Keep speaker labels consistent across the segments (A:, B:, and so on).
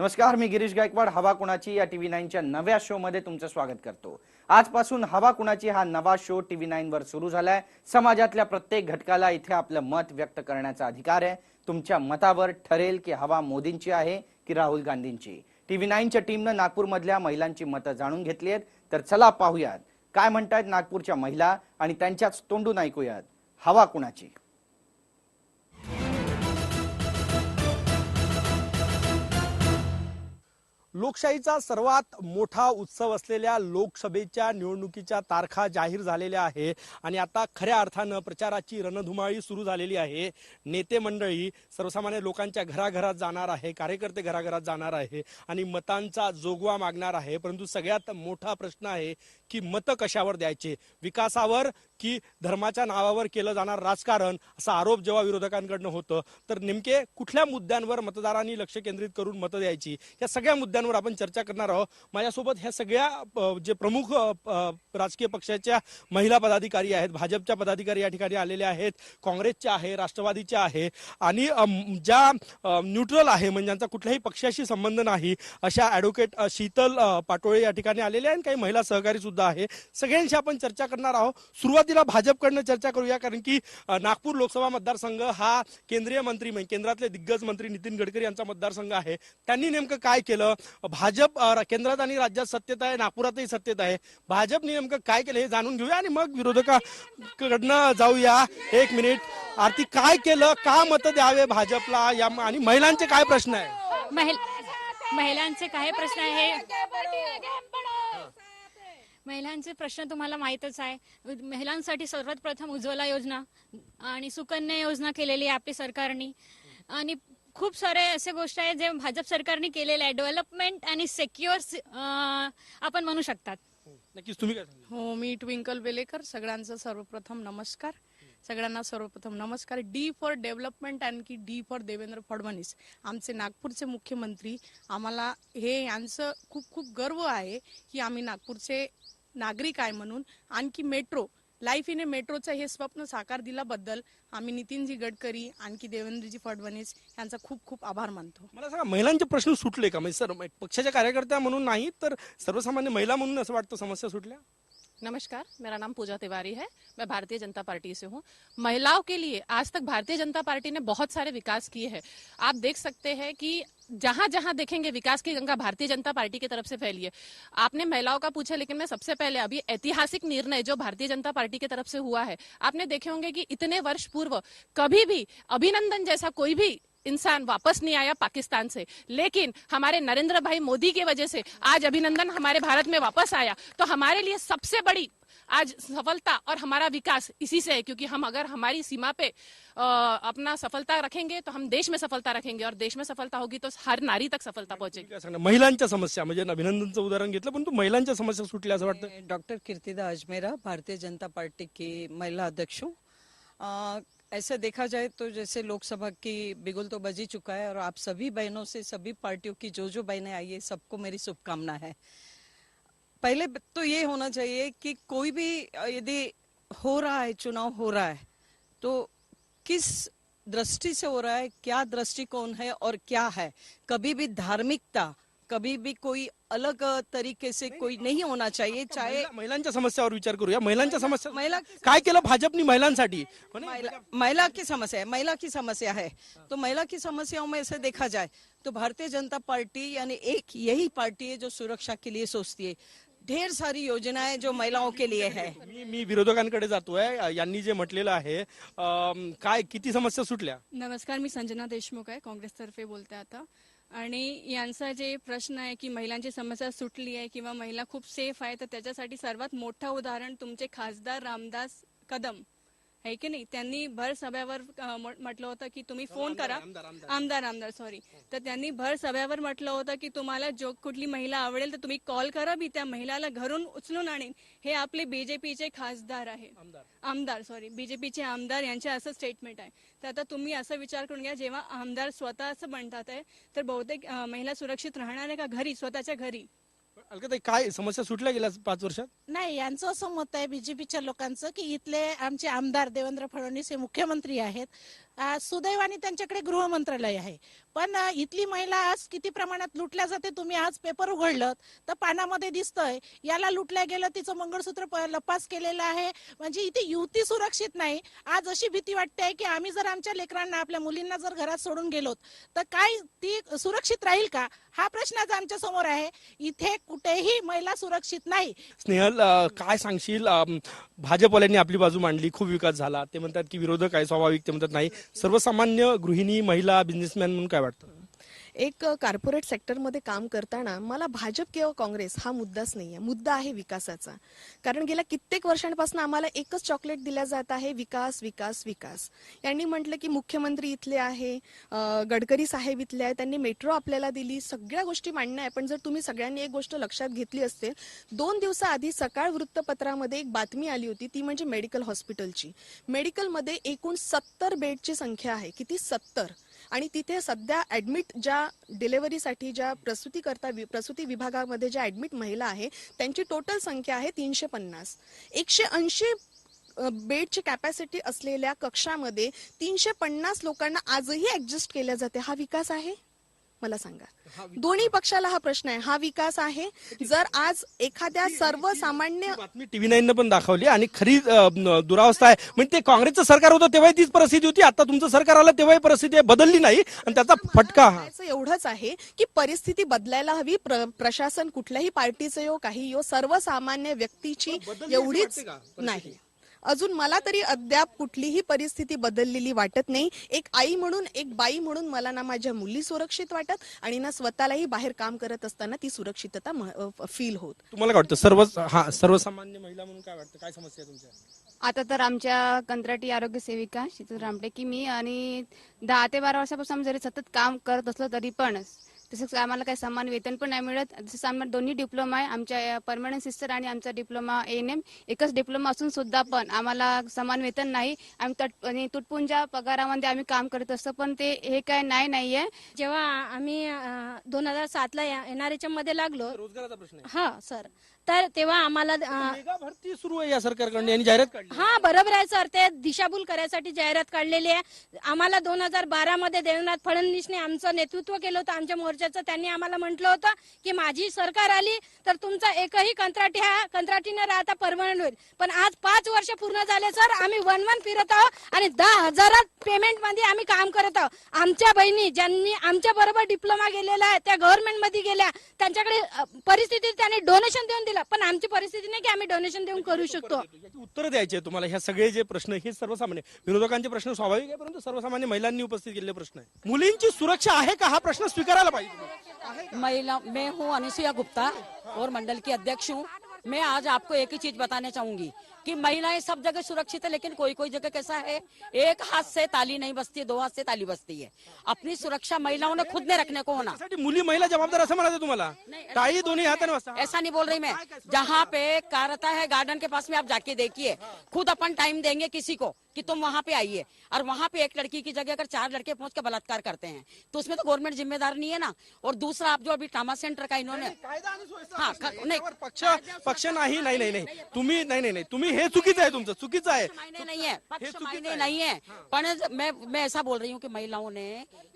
A: नमस्कार मी गिरीश गायकवाड. हवा कुणाची? या टीव्ही नाईनच्या नव्या शो मध्ये तुमचं स्वागत करतो. आजपासून हवा कुणाची? हा नवा शो टीव्ही नाईन वर सुरू झालाय. समाजातल्या प्रत्येक घटकाला इथे आपलं मत व्यक्त करण्याचा अधिकार आहे. तुमच्या मतावर ठरेल की हवा मोदींची आहे की राहुल गांधींची? टीव्ही नाईनच्या टीमनं नागपूरमधल्या महिलांची मतं जाणून घेतली आहेत. तर चला पाहूयात. काय म्हणतायत नागपूरच्या महिला आणि त्यांच्याच तोंडून ऐकूयात. हवा कुणाची?
B: लोकशाहीचा सर्वात मोठा उत्सव असलेल्या लोकसभेच्या निवडणुकीच्या तारखा जाहीर झालेल्या आहे. आणि आता खऱ्या अर्थानं प्रचाराची रणधुमाळी सुरू झालेली आहे. नेते मंडळी सर्वसामान्य लोकांच्या घराघरात जाणार आहे. कार्यकर्ते घराघरात जाणार आहे. आणि मतांचा जोगवा मागणार आहे. परंतु सगळ्यात मोठा प्रश्न आहे की मतं कशावर द्यायचे? विकासावर की धर्माच्या नावावर केलं जाणार राजकारण असा आरोप जेव्हा विरोधकांकडनं होतं तर नेमके कुठल्या मुद्द्यांवर मतदारांनी लक्ष केंद्रित करून मतं द्यायची या सगळ्या मुद्द्यांवर आपण चर्चा करणार आहोत. माझ्यासोबत ह्या सगळ्या जे प्रमुख राजकीय पक्षाच्या महिला पदाधिकारी आहेत भाजपच्या पदाधिकारी या ठिकाणी आलेले आहेत काँग्रेसच्या आहे राष्ट्रवादीच्या आहे आणि ज्या न्यूट्रल आहे म्हणजे ज्यांचा कुठल्याही पक्षाशी संबंध नाही अशा ऍडव्होकेट शीतल पाटोळे या ठिकाणी आलेले आहेत आणि काही महिला सहकारी सुद्धा आहे. सगळ्यांशी आपण चर्चा करणार आहोत. सुरुवातीला भाजपकडनं चर्चा करूया कारण की नागपूर लोकसभा मतदारसंघ हा केंद्रीय मंत्री म्हणजे केंद्रातले दिग्गज मंत्री नितीन गडकरी यांचा मतदारसंघ आहे. त्यांनी नेमकं काय केलं? भाजप केंद्रात आणि राज्यात सत्तेत आहे नागपुरातही सत्तेत आहे. भाजपने नेमकं काय केलं हे जाणून घेऊया आणि मग विरोधकाकडनं जाऊया. एक मिनिट. आरती काय केलं? का मतं द्यावे भाजपला? या आणि महिलांचे काय प्रश्न आहे?
C: महिल महिलांचे काही प्रश्न आहे. महिलांचे प्रश्न तुम्हाला माहीतच आहे. महिलांसाठी सर्वात प्रथम उज्ज्वला योजना आणि सुकन्या योजना केलेली आहे आपली सरकारने. आणि खूप सारे असे गोष्ट आहे जे भाजप सरकारने केलेले आहे. डेव्हलपमेंट आणि सेक्युअर आपण म्हणू शकतात.
B: नक्कीच तुम्ही?
D: हो मी ट्विंकल बेलेकर सगळ्यांचं सर्वप्रथम नमस्कार. सगळ्यांना सर्वप्रथम नमस्कार. डी फॉर डेव्हलपमेंट आणखी डी फॉर देवेंद्र फडणवीस आमचे नागपूरचे मुख्यमंत्री. आम्हाला हे यांचं खूप खूप गर्व आहे की आम्ही नागपूरचे नागरिक आहे म्हणून आणखी मेट्रो लाईफ इन ए मेट्रोचं हे स्वप्न साकार दिल्याबद्दल आम्ही नितीनजी गडकरी आणखी देवेंद्रजी फडणवीस यांचा खूप खूप आभार मानतो.
B: मला सांगा महिलांचे प्रश्न सुटले का? म्हणजे सर पक्षाच्या कार्यकर्त्या म्हणून नाही तर सर्वसामान्य महिला म्हणून असं वाटतं समस्या सुटल्या?
E: नमस्कार, मेरा नाम पूजा तिवारी है। मैं भारतीय जनता पार्टी से हूँ। महिलाओं के लिए आज तक भारतीय जनता पार्टी ने बहुत सारे विकास किए हैं। आप देख सकते हैं कि जहाँ जहाँ देखेंगे विकास की गंगा भारतीय जनता पार्टी की तरफ़ से फैली है। आपने महिलाओं का पूछा, लेकिन मैं सबसे पहले अभी ऐतिहासिक निर्णय जो भारतीय जनता पार्टी की तरफ़ से हुआ है, आपने देखे होंगे कि इतने वर्ष पूर्व कभी भी अभिनंदन जैसा कोई भी इंसान वापस नहीं आया पाकिस्तान से। लेकिन हमारे नरेंद्र भाई मोदी की वजह से आज अभिनंदन हमारे भारत में वापस आया। तो हमारे लिए सबसे बड़ी आज सफलता और हमारा विकास इसी से है क्योंकि हम अगर हमारी सीमा पे अ, अपना सफलता रखेंगे तो हम देश में सफलता रखेंगे और देश में सफलता होगी तो हर नारी तक सफलता पहुंचेगी।
B: महिलांच्या समस्या म्हणजे अभिनंदनचं उदाहरण घेतलं पण तू महिलांच्या समस्या सुटल्या असं वाटतं?
F: डॉक्टर कीर्तिदा अजमेरा भारतीय जनता पार्टी की महिला अध्यक्ष. हूँ अ, ऐसे देखा जाए तो जैसे लोकसभा की बिगुल तो बजी चुका है और आप सभी बहनों से, सभी पार्टियों की जो जो बहनें आई है, सबको मेरी शुभकामना है। पहले तो ये होना चाहिए कि कोई भी यदि हो रहा है, चुनाव हो रहा है तो किस दृष्टि से हो रहा है, क्या दृष्टिकोण है और क्या है? कभी भी धार्मिकता कभी भी कोई अलग तरीके से कोई नहीं होना चाहिए चाहे
B: महिला- महिलांच्या समस्यावर विचार करूया. महिलांच्या समस्या
F: महिला की
B: काय केलं भाजपनी महिलांसाठी?
F: महिला, महिला की समस्या है महिला की समस्या है तो महिला की समस्याओं में ऐसे देखा जाए तो भारतीय जनता पार्टी यानी एक यही पार्टी है जो सुरक्षा के लिए सोचती है। ढेर सारी योजनाएं जो महिलाओं के लिए है।
B: मी मी विरोधकांकडे जातोय. यांनी जे म्हटलेलं आहे अम, काय किती समस्या सुटल्या?
G: नमस्कार मी संजना देशमुख आहे काँग्रेसतर्फे बोलते आता. आणि यांचा जे प्रश्न आहे की महिलांची समस्या सुटली आहे किंवा महिला खूप सेफ आहे तर त्याच्यासाठी सर्वात मोठं उदाहरण तुमचे खासदार रामदास कदम. आहे की नाही? त्यांनी भर सभेवर म्हटलं होतं की तुम्ही फोन करा. आमदार आमदार. सॉरी तर त्यांनी भर सभेवर म्हटलं होतं की तुम्हाला जो कुठली महिला आवडेल तर तुम्ही कॉल करा मी त्या महिलाला घरून उचलून आणीन. हे आपले बीजेपीचे खासदार आहे आमदार. सॉरी बीजेपीचे आमदार यांचे असं स्टेटमेंट आहे. तर आता तुम्ही असा विचार करून घ्या जेव्हा आमदार स्वतः असं म्हणतात आहे तर बहुतेक महिला सुरक्षित राहणार आहे का घरी? स्वतःच्या घरी.
B: अलकाताई काय समस्या सुटल्या गेल्या पाच वर्षात?
H: नाही यांचं असं मत आहे बीजेपीच्या लोकांचं की इथले आमचे आमदार देवेंद्र फडणवीस हे मुख्यमंत्री आहेत. अ, सुदैवाने त्यांच्याकडे गृहमंत्रालय आहे. पण इथली महिला आज किती प्रमाणात लुटल्या जाते तुम्ही आज पेपर उघडलं तर पानामध्ये दिसतंय. याला लुटल्या गेलं तिचं मंगळसूत्र प- लपास केलेलं आहे. म्हणजे इथे युवती सुरक्षित नाही. आज अशी भीती वाटते की आम्ही जर आमच्या लेकरांना आपल्या मुलींना जर घरात सोडून गेलो तर काय ती सुरक्षित राहील का? हा प्रश्न आज आमच्यासमोर आहे. इथे कुठेही महिला सुरक्षित नाही.
B: स्नेहल अ, काय सांगशील? अम, भाजपवाल्यांनी आपली बाजू मांडली खूप विकास झाला. ते म्हणतात की विरोधक आहे स्वाभाविक ते म्हणतात नाही. सर्वसामान्य गृहिणी महिला बिझनेसमॅन म्हणून काय वाटतं?
I: एक कॉर्पोरेट सेक्टरमध्ये काम करताना मला भाजप किंवा काँग्रेस हा मुद्दाच नाही आहे मुद्दा आहे विकासाचा. कारण गेल्या कित्येक वर्षांपासून आम्हाला एकच चॉकलेट दिल्या जात आहे विकास विकास विकास. यांनी म्हटलं की मुख्यमंत्री इथले आहे गडकरी साहेब इथले आहे त्यांनी मेट्रो आपल्याला दिली. सगळ्या गोष्टी मांडण्या आहे पण जर तुम्ही सगळ्यांनी एक गोष्ट लक्षात घेतली असते दोन दिवसाआधी सकाळ वृत्तपत्रामध्ये एक बातमी आली होती ती म्हणजे मेडिकल हॉस्पिटलची. मेडिकलमध्ये एकूण सत्तर बेडची संख्या आहे. किती? सत्तर. आणि तिथे सध्या ऍडमिट ज्या डिलेव्हरीसाठी ज्या प्रसूती करता प्रसूती विभागामध्ये ज्या ऍडमिट महिला आहे त्यांची टोटल संख्या आहे तीनशे पन्नास. एकशे ऐंशी बेडची कॅपॅसिटी असलेल्या कक्षामध्ये तीनशे पन्नास लोकांना आजही ऍडजस्ट केल्या जाते. हा विकास आहे? मला सांगा. दोन्ही पक्षाला हा प्रश्न आहे. हा विकास आहे. जर आज एखाद्या सर्वसामान्य
B: बातमी टीव्ही नाईन पण दाखवली आणि खरी अ, दुरावस्था आहे. म्हणजे ते काँग्रेसचं सरकार होतं तेव्हाही तीच परिस्थिती होती. आता तुमचं सरकार आलं तेव्हाही परिस्थिती आहे, बदलली नाही. आणि त्याचा फटका हा.
I: म्हणायचं एवढंच आहे की परिस्थिती बदलायला हवी. प्र- प्रशासन कुठल्याही पार्टीचं यो काही यो सर्वसामान्य व्यक्तीची एवढीच? नाही. अजून मला तरी अद्याप कुठलीही परिस्थिती बदललेली वाटत नाही. एक आई म्हणून एक बाई म्हणून मला ना माझ्या मुली सुरक्षित वाटत आणि ना स्वतःलाही बाहेर काम करत असताना ती सुरक्षितता फील होत.
B: तुम्हाला काय वाटतं? सर्व हा सर्वसामान्य महिला म्हणून काय वाटतं? काय समस्या तुमच्या?
J: आता तर आमच्या कंत्राटी आरोग्य सेविका शीतल रामटे की मी आणि दहा ते बारा वर्षापासून जरी सतत काम करत असलो तरी पण तसंच आम्हाला काही समान वेतन पण नाही मिळत. तसंच आम्हाला दोन्ही डिप्लोमा आहे. आमच्या परमनंट सिस्टर आणि आमचा डिप्लोमा एन एम एकच डिप्लोमा असून सुद्धा पण आम्हाला समान वेतन नाही. आम्ही तट आणि तुटपुंजा पगारामध्ये आम्ही काम करत असतो पण ते हे काय नाही नाहीये.
C: जेव्हा आम्ही दोन हजार सातला एन आर एच मध्ये लागलो
B: रोजगाराचा प्रश्न आहे.
C: हा सर. तर तेव्हा आम्हाला अ,
B: मेगा भरती सुरू आहे या सरकारकडून यांनी जाहिरात काढली
C: हा बरोबर आहे सर. ते दिशाभूल करायसाठी जाहिरात काढलेली आहे. आम्हाला दोन हजार बारा मध्ये देवेंद्र फडणवीसने आमचं नेतृत्व केलं होतं आमच्या मोर्चाचं. त्यांनी आम्हाला म्हटलं होतं की माझी सरकार आली तर तुमचा एकही कंत्राटी हा कंत्राटीने राहता परमनंट होईल. पण आज पाच वर्ष पूर्ण झाले सर. आम्ही वन वन फिरत आहोत आणि दहा हजारात पेमेंटमध्ये आम्ही काम करत आहोत. आमच्या बहिणी ज्यांनी आमच्या बरोबर डिप्लोमा गेलेला आहे त्या गव्हर्नमेंटमध्ये गेल्या. त्यांच्याकडे अ, परिस्थिती त्यांनी डोनेशन देऊन दिलं. पण आमची परिस्थिती नाही की आम्ही डोनेशन देऊन करू शकतो.
B: उत्तर द्यायची आहे तुम्हाला. ह्या सगळे जे प्रश्न हे सर्वसामान्य. विरोधकांचे प्रश्न स्वाभाविक आहे परंतु सर्वसामान्य महिलांनी उपस्थित केलेले प्रश्न आहे मुलींची सुरक्षा आहे का? हा प्रश्न स्वीकारायला पाहिजे.
K: महिला मैं हूँ अनुसुया गुप्ता और मंडल की अध्यक्ष हूँ. मैं आज आपको एक ही चीज बताना चाहूंगी. कि महिलाएँ सब जगह सुरक्षित है लेकिन कोई कोई जगह कैसा है? एक हाथ से ताली नहीं बजती दो हाथ से ताली बजती है। अपनी सुरक्षा महिलाओं ने खुद ने रखने को होना।
B: मुली महिला जबाबदार असं म्हणायचं तुम्हाला? टाळी दोन्ही हाताने
K: ऐसा नहीं बोल रही मैं। जहाँ पे कारता है गार्डन के पास में आप जाके देखिए। खुद अपन टाइम देंगे किसी को कि तुम वहाँ पे आइए। और वहाँ पे एक लड़की की जगह अगर चार लड़के पहुँच के बलात्कार करते हैं तो उसमें तो गवर्नमेंट जिम्मेदार नहीं है ना? और दूसरा आप जो अभी ट्रामा सेंटर का इन्होंने हाँ
B: पक्ष पक्ष नाही नाही नाही। तुम्ही नाही नाही नाही। तुम्ही हे चुकीचं आहे तुमचं चुकीचं आहे
K: मायने नहीं है पक्ष मायने. नहीं है पर मैं मैं ऐसा बोल रही हूँ कि महिलाओं ने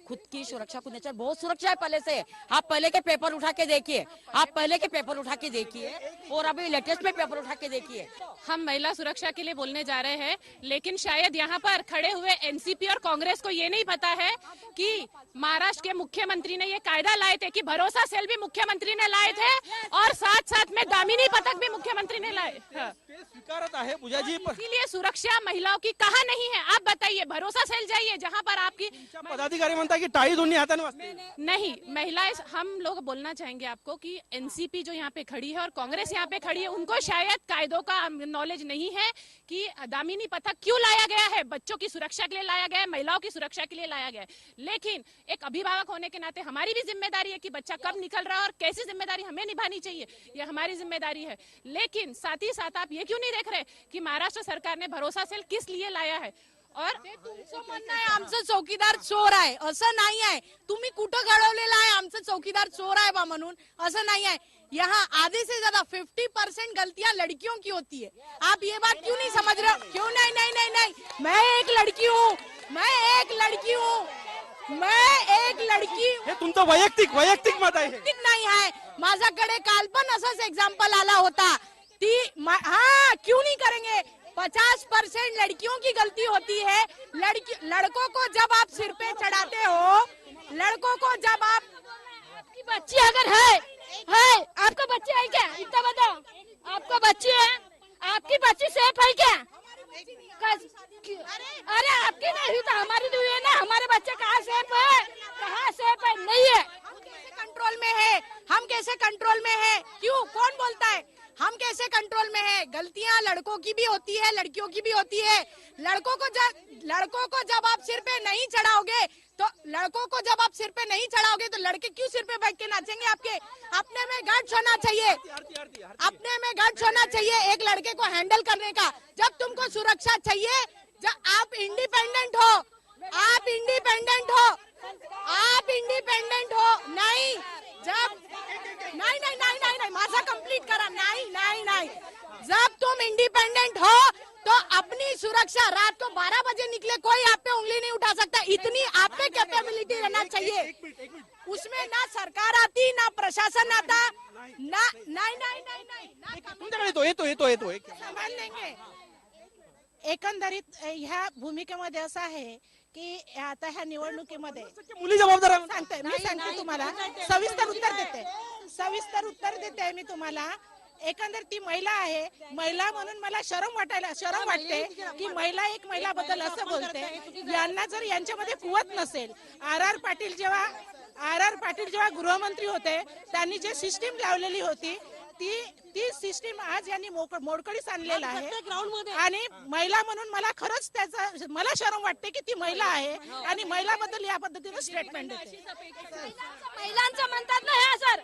K: खुद की सुरक्षा खुद ने चाहिए बहुत सुरक्षा है पहले से। आप पहले के पेपर उठा के देखिए। आप पहले के पेपर उठा के देखिए और अभी लेटेस्ट में पेपर उठा के देखिए।
E: हम महिला सुरक्षा के लिए बोलने जा रहे हैं लेकिन शायद यहाँ पर खड़े हुए एनसीपी और कांग्रेस को ये नहीं पता है कि महाराष्ट्र के मुख्यमंत्री ने ये कायदा लाए थे कि भरोसा सेल भी मुख्यमंत्री ने लाए थे और साथ साथ में दामिनी पथक भी मुख्यमंत्री ने लाए। हाँ।
B: स्वीकारत आहे पूजाजी पण
E: इसीलिए सुरक्षा महिलाओं की कहा नहीं है। आप बताइए भरोसा सेल जाइए जहाँ पर आपकी
B: पदाधिकारी म्हणतात की टाळी दोन्ही हाताने वाजते
E: नहीं महिलाएँ हम लोग बोलना चाहेंगे आपको कि एनसीपी जो यहाँ पे खड़ी है और कांग्रेस यहाँ पे खड़ी है, उनको शायद कायदों का नॉलेज नहीं है कि दामिनी पथक क्यों लाया गया है। बच्चों की सुरक्षा के लिए लाया गया है, महिलाओं की सुरक्षा के लिए लाया गया है। लेकिन एक अभिभावक होने के नाते हमारी भी ज़िम्मेदारी है कि बच्चा कब निकल रहा है और कैसी ज़िम्मेदारी हमें निभानी चाहिए, ये हमारी ज़िम्मेदारी है। लेकिन साथ ही साथ आप ये क्यों नहीं देख रहे कि महाराष्ट्र सरकार ने भरोसा सेल किस लिए लाया है? और
D: तुमचं म्हणणं आहे आमचं चौकीदार चोर आहे. असं नाही आहे तुम्ही कुठं घडवलेलं आहे? आमचं चौकीदार चोर आहे बा म्हणून. असं नाही आहे यहाँ आधे से ज्यादा 50 परसेंट गलतियां लड़कियों की होती है आप ये बात क्यों नहीं समझ रहे हो? क्यों? नहीं नहीं नहीं नहीं. मैं एक लड़की हूँ. मैं एक लड़की हूँ. मैं एक लड़की
B: हे. तुमचं वैयक्तिक वैयक्तिक मत आहे हे.
D: ठीक नाही आहे. माझ्याकडे काल पण असंच एक्झाम्पल आला होता. ती मा- हाँ क्यों नहीं करेंगे? पचास परसेंट लड़कियों की गलती होती है। लड़की लड़कों को जब आप सिर पे चढ़ाते हो लड़कों को जब आप
C: आपकी बच्ची अगर है है आपका बच्चे है क्या? इतना बताओ। आपका बच्ची है? आपकी बच्ची सेफ़ है क्या? अरे आपकी नहीं तो हमारी तो है ना हमारे बच्चे कहाँ सेफ़ है? कहाँ सेफ़ है? नहीं है।
D: कंट्रोल में है? हम कैसे कंट्रोल में है? क्यों? कौन बोलता है? हम कैसे कंट्रोल में है? गलतियाँ लड़कों की भी होती है लड़कियों की भी होती है। लड़कों को जब लड़कों को जब आप सिर पे नहीं चढ़ाओगे तो लड़कों को जब आप सिर पे नहीं चढ़ाओगे तो लड़के क्यों सिर पे बैठ के नाचेंगे आपके? अपने में गट्स होना चाहिए। अपने में गट्स होना चाहिए एक लड़के को हैंडल करने का। जब तुमको सुरक्षा चाहिए जब आप इंडिपेंडेंट हो आप इंडिपेंडेंट हो आप इंडिपेंडेंट हो नाही। जब नाही नाही नाही नाही नाही माझा कंप्लीट करा. नाही नाही नाही. जब तुम इंडिपेंडेंट हो तो अपनी सुरक्षा रात को 12 बजे निकले कोई आप पे उंगली नहीं उठा सकता. इतनी आप पे कैपेबिलिटी रहना चाहिए. उसमें ना सरकार आती ना प्रशासन आता ना नाही नाही नाही नाही
B: तुमच्याकडे येतो येतो येतो येतो एक-
H: सांभाळ लेंगे. एकंदरीत ह्या भूमिकेमध्ये असं आहे की आता ह्या निवडणुकीमध्ये
B: मुली जबाबदार.
H: सांगते मी सांगते तुम्हाला. सविस्तर उत्तर देते. सविस्तर उत्तर देते मी तुम्हाला. एकंदर ती महिला आहे. महिला म्हणून मला शरम वाटायला शरम वाटते की महिला एक महिला बद्दल असं बोलते. यांना जर यांच्यामध्ये कुवत नसेल आर आर पाटील जेव्हा आर आर पाटील जेव्हा गृहमंत्री होते त्यांनी जे सिस्टीम लावलेली होती ती ती सिस्टीम आज यांनी मोडकळीस आणलेला आहे. आणि महिला म्हणून मला खरंच त्याचा मला शरम वाटते की ती महिला आहे. आणि महिलाबद्दल या पद्धतीने स्टेटमेंट देते.
C: महिलांचं म्हणतात ना ह्या सर.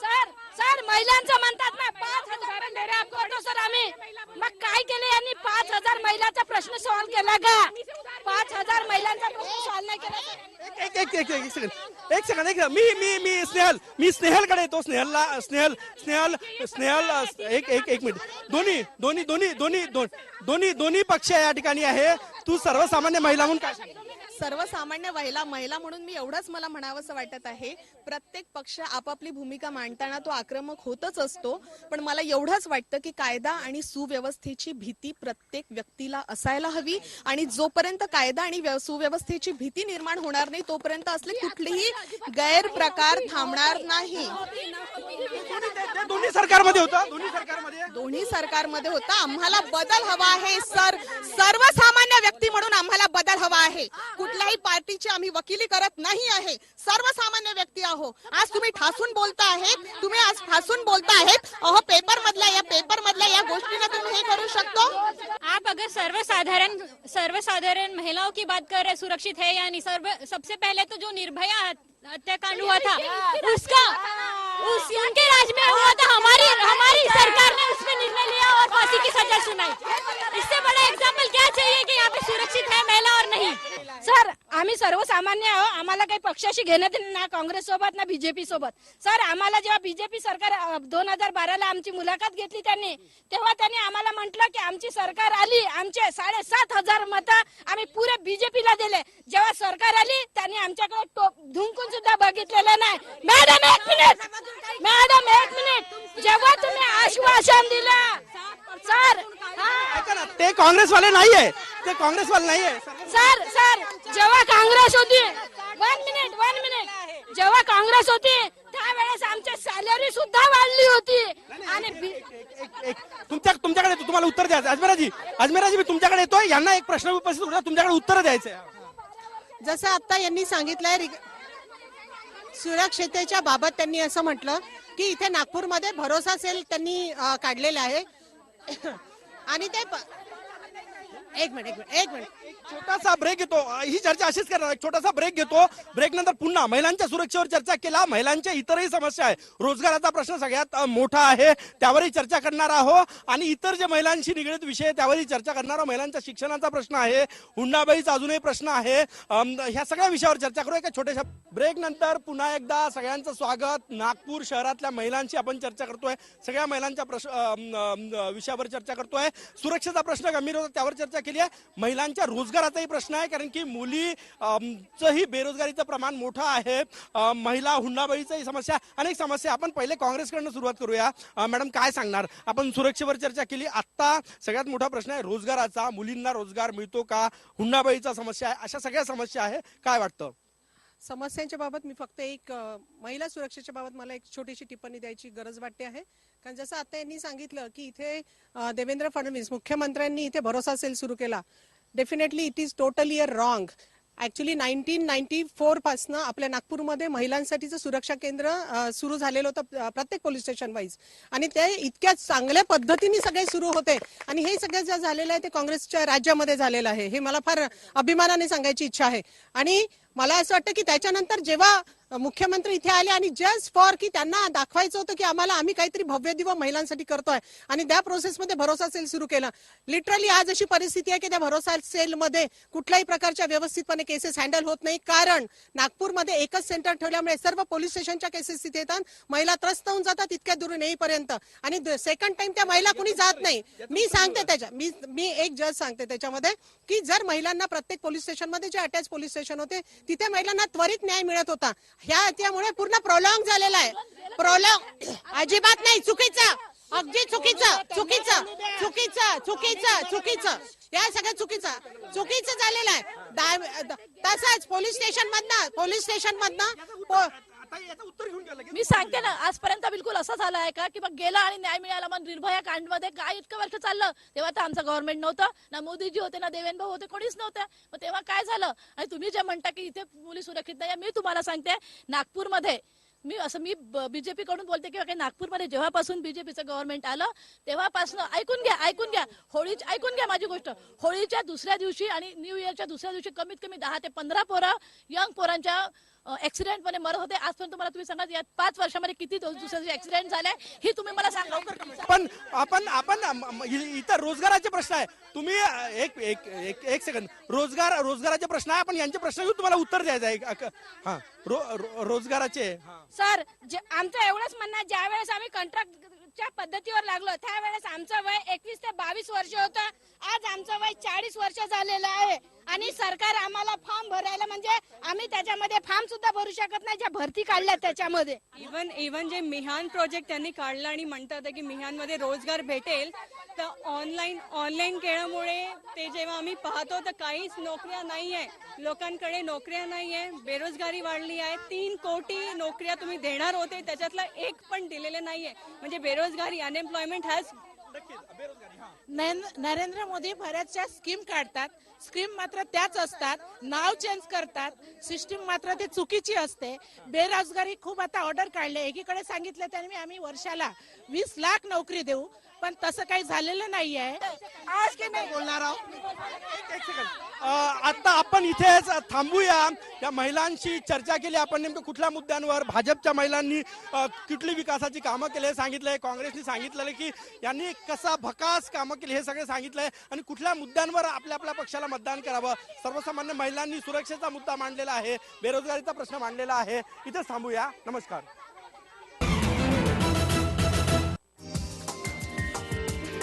C: सर सर महिलांचं म्हणतात ना पाच हजार करतो सर आम्ही. मग काय केलं यांनी? पाच हजार महिलाचा प्रश्न सॉल्व्ह केला का? पाच हजार महिलांचा प्रश्न सॉल्व्ह नाही केला.
B: एक एक एक एक सेकंड एक सेकंड एक. मी मी मी स्नेहल मी स्नेहलकडे येतो. स्नेहलला स्नेहल स्नेहल स्नेहाला एक एक एक मिनिट. दोन्ही दोन्ही दोन्ही दोन्ही दोन्ही दोन्ही पक्ष या ठिकाणी आहे. तू सर्वसामान्य महिला म्हणून काय
I: सर्वसामान्य महिला महिला म्हणून मी एवढंच मला म्हणावंसं वाटत आहे. प्रत्येक पक्ष आपापली भूमिका मांडताना तो आक्रमक होतच असतो. पण मला एवढंच वाटतं की कायदा आणि सुव्यवस्थेची भीती प्रत्येक व्यक्तीला असायला हवी आणि जोपर्यंत कायदा आणि व्य- सुव्यवस्थेची भीती निर्माण होणार नाही तोपर्यंत असले कुठलेही गैरप्रकार थांबणार नाही.
B: ते दोन्ही सरकारमध्ये होतं? दोन्ही सरकारमध्ये?
I: दोन्ही सरकारमध्ये होता. आम्हाला बदल हवा आहे सर. सर्वसामान्य व्यक्ती म्हणून आम्हाला बदल हवा आहे. कुठल्याही पार्टीची आम्ही वकिली करत नाही आहे. सर्वसामान्य व्यक्ती आहो। आज तुम्ही ठासून बोलता आहेत तुम्ही आज ठासून बोलता आहेत अहो पेपर मधल्या या पेपर मधल्या या गोष्टीने तुम्ही हे करू शकतो?
C: आप अगर सर्वसाधारण सर्वसाधारण महिलाओं की बात कर रहे सुरक्षित है या नहीं सर्व सबसे पहले तो जो निर्भया हत्याकांड हुआ था उसका उस उनके राज में हुआ था हमारी हमारी सरकार ने उसमें निर्णय लिया और फांसी की सजा सुनाई। इससे बड़ा एग्ज़ाम्पल क्या चाहिए कि यहाँ पे सुरक्षित है महिला और नहीं?
L: सर आम्ही सर्वसामान्य आहो आम्हाला काही पक्षाशी घेणं देणं ना काँग्रेस सोबत ना बीजेपी सोबत. सर आम्हाला जेव्हा बीजेपी सरकार दोन हजार बाराला आमची मुलाखत घेतली त्यांनी तेव्हा त्यांनी आम्हाला म्हटलं की आमची सरकार आली आमचे साडेसात हजार मतं आम्ही पुरे बीजेपीला दिले. जेव्हा सरकार आली त्यांनी आमच्याकडे टोप धुंकून सुद्धा बघितलेलं नाही. मॅडम एक मिनिट! मॅडम एक मिनिट! जेव्हा तुम्ही आश्वासन दिलं सर
B: ते काँग्रेसवाले नाहीये. ते काँग्रेसवाले नाहीये.
L: सर सर जेव्हा काँग्रेस होती वन मिनिट वन मिनिट जेव्हा काँग्रेस होती त्यावेळेस आमची सॅलरी सुद्धा वाढली होती. आणि बी-
B: एक एक तुमच्या तुमच्याकडे येतो, तुम्हाला उत्तर द्यायचं. अजमेराजी अजमेराजी मी तुमच्याकडे येतोय यांना एक प्रश्न उपस्थित होता तुमच्याकडे उत्तर द्यायचंय.
M: जसं आता यांनी सांगितलंय सुरक्षिततेच्या बाबत त्यांनी असं म्हटलं की इथे नागपूरमध्ये भरोसा सेल त्यांनी काढलेलं आहे. आणि ते एक मिनिट एक मिनिट एक मिनिट.
B: छोटासा ब्रेक घेतो. ही चर्चा अशीच करणार. एक छोटासा ब्रेक घेतो. ब्रेक नंतर पुन्हा महिलांच्या सुरक्षेवर चर्चा केला. महिलांच्या इतरही समस्या आहे रोजगाराचा प्रश्न सगळ्यात मोठा आहे. त्यावरही चर्चा करणार आहोत. आणि इतर जे महिलांशी निगडीत विषय आहे, त्यावरही चर्चा करणार आहोत. महिलांच्या शिक्षणाचा प्रश्न आहे. हुंडाबाईचा अजूनही प्रश्न आहे. ह्या सगळ्या विषयावर चर्चा करू एका छोट्याशा ब्रेक नंतर पुन्हा एकदा सगळ्यांचं स्वागत. नागपूर शहरातल्या महिलांशी आपण चर्चा करतोय. सगळ्या महिलांच्या प्रश्न विषयावर चर्चा करतोय. सुरक्षेचा प्रश्न गंभीर होता त्यावर चर्चा केली केली आहे. महिलांच्या रोजगाराचाही प्रश्न आहे कारण की मुलीचंही बेरोजगारीचं प्रमाण मोठं आहे. महिला हुंडाबळीचंही समस्या अनेक समस्या आपण पहिले काँग्रेसकडनं सुरुवात करूया. मॅडम काय सांगणार? आपण सुरक्षेवर चर्चा केली. आत्ता सगळ्यात मोठा प्रश्न आहे रोजगाराचा मुलींना रोजगार मिळतो का? हुंडाबळीचा समस्या आहे. अशा सगळ्या समस्या आहे. काय वाटतं?
M: समस्यांच्या बाबत मी फक्त एक महिला सुरक्षेच्या बाबत मला एक छोटीशी टिप्पणी द्यायची गरज वाटते आहे. कारण जसं आता यांनी सांगितलं की इथे देवेंद्र फडणवीस मुख्यमंत्र्यांनी इथे भरोसा सेल सुरू केला. Definitely it is totally a wrong actually nineteen ninety four पासनं आपल्या नागपूरमध्ये महिलांसाठीचं सुरक्षा केंद्र सुरू झालेलं होतं प्रत्येक पोलीस स्टेशन वाईज आणि ते इतक्या चांगल्या पद्धतीने सगळे सुरू होते. आणि हे सगळं जे झालेलं आहे ते काँग्रेसच्या राज्यामध्ये झालेलं आहे. हे मला फार अभिमानाने सांगायची इच्छा आहे. आणि मला असं वाटतं की त्याच्यानंतर जेव्हा मुख्यमंत्री इथे आले आणि जस्ट फॉर की त्यांना दाखवायचं होतं की आम्हाला आम्ही काहीतरी भव्य दिव्य महिलांसाठी करतोय आणि त्या प्रोसेसमध्ये भरोसा सेल सुरू केलं. लिटरली आज अशी परिस्थिती आहे की त्या भरोसा सेलमध्ये कुठल्याही प्रकारच्या व्यवस्थितपणे केसेस हँडल होत नाही. कारण नागपूरमध्ये एकच सेंटर ठेवल्यामुळे सर्व पोलीस स्टेशनच्या केसेस तिथे येतात. महिला त्रस्त होऊन जातात इतक्या दुरून येईपर्यंत. आणि सेकंड टाइम त्या महिला कुणी जात नाही. मी सांगते त्याच्या मी मी एक जज सांगते त्याच्यामध्ये की जर महिलांना प्रत्येक पोलीस स्टेशनमध्ये जे अटॅच पोलीस स्टेशन होते तिथे महिलांना त्वरित न्याय मिळत होता. ह्या त्यामुळे पूर्ण प्रोलॉंग झालेला आहे. प्रोलॉंग अजिबात नाही. चुकीचं. अगदी चुकीचं. चुकीचं. चुकीचं. चुकीचं. चुकीचं. या सगळं चुकीचं. चुकीचं झालेलं आहे. तसंच पोलीस स्टेशन मधनं पोलीस स्टेशन मधनं
N: मी सांगते ना आजपर्यंत बिलकुल असं झालं आहे का की मग गेला आणि न्याय मिळाला मग निर्भया कांडमध्ये काय इतकं वर्ष चाललं? तेव्हा तर आमचं गव्हर्नमेंट नव्हतं ना मोदीजी होते ना देवेंद्र होते कोणीच नव्हतं. मग तेव्हा काय झालं? आणि तुम्ही जे म्हणता की इथे मुली सुरक्षित नाही मी तुम्हाला सांगते नागपूरमध्ये मी असं मी बीजेपी कडून बोलते की काही नागपूरमध्ये जेव्हापासून बीजेपीचं गव्हर्नमेंट आलं तेव्हापासून ऐकून घ्या ऐकून घ्या होळी ऐकून घ्या माझी गोष्ट. होळीच्या दुसऱ्या दिवशी आणि न्यू इयरच्या दुसऱ्या दिवशी कमीत कमी दहा ते पंधरा पोरं यंग पोरांच्या ऍक्सिडेंटमध्ये मरत होते. आजपर्यंत मला तुम्ही सांगा या पाच वर्षामध्ये किती दो- दुसऱ्या दिवशी ऍक्सिडेंट झाले ही तुम्ही मला सांगा.
B: पण आपण आपण अम, अम, इ- इथं रोजगाराचे प्रश्न आहे. तुम्ही एक एक एक एक सेकंद रोजगार रोजगाराचे प्रश्न आहे आपण यांचे प्रश्न घेऊन तुम्हाला उत्तर द्यायचं आहे. हा. रो- रो- रोजगाराचे.
L: सर जे आमचं एवढंच म्हणणं आहे, ज्या वेळेस आम्ही कॉन्ट्रॅक्टच्या पद्धतीवर लागलो त्यावेळेस आमचं वय एकवीस ते बावीस वर्ष होतं. आज आमचं वय चाळीस वर्ष झालेलं आहे. आणि सरकार आम्हाला फॉर्म भरायला म्हणजे आम्ही त्याच्यामध्ये फॉर्म सुद्धा भरू शकत नाही ज्या भरती काढल्या त्याच्यामध्ये.
G: इवन इवन जे मिहान प्रोजेक्ट त्यांनी काढला आणि म्हणतात की मिहानमध्ये रोजगार भेटेल तर ऑनलाईन ऑनलाईन केल्यामुळे ते जेव्हा आम्ही पाहतो तर काहीच नोकऱ्या नाही आहे लोकांकडे नोकऱ्या नाही आहे बेरोजगारी वाढली आहे. तीन कोटी नोकऱ्या तुम्ही देणार होते त्याच्यातला एक पण दिलेले नाहीये. म्हणजे बेरोजगारी अनएम्प्लॉयमेंट हॅज
H: नरेंद्र नरेंद्र मोदी बऱ्याचशा स्कीम काढतात. स्कीम मात्र त्याच असतात. नाव चेंज करतात. सिस्टीम मात्र ती चुकीची असते. बेरोजगारी खूप आता ऑर्डर काढले. एकीकडे सांगितलं त्यांनी आम्ही वर्षाला वीस लाख नोकरी देऊ. पण तसं काही झालेलं नाही आहे आज की नाही
B: बोलणार आहोत? आता आपण इथेच थांबूया. या महिलांशी चर्चा केली. आपण नेमकं कुठल्या मुद्द्यांवर भाजपच्या महिलांनी कुठली विकासाची कामं केली सांगितलंय काँग्रेसने सांगितलेलं की यांनी कसा भकास कामं केली हे सगळं सांगितलंय आणि कुठल्या मुद्द्यांवर आपल्या आपल्या पक्षाला मतदान करावं? सर्वसामान्य महिलांनी सुरक्षेचा मुद्दा मांडलेला आहे बेरोजगारीचा प्रश्न मांडलेला आहे. इथेच थांबूया. नमस्कार.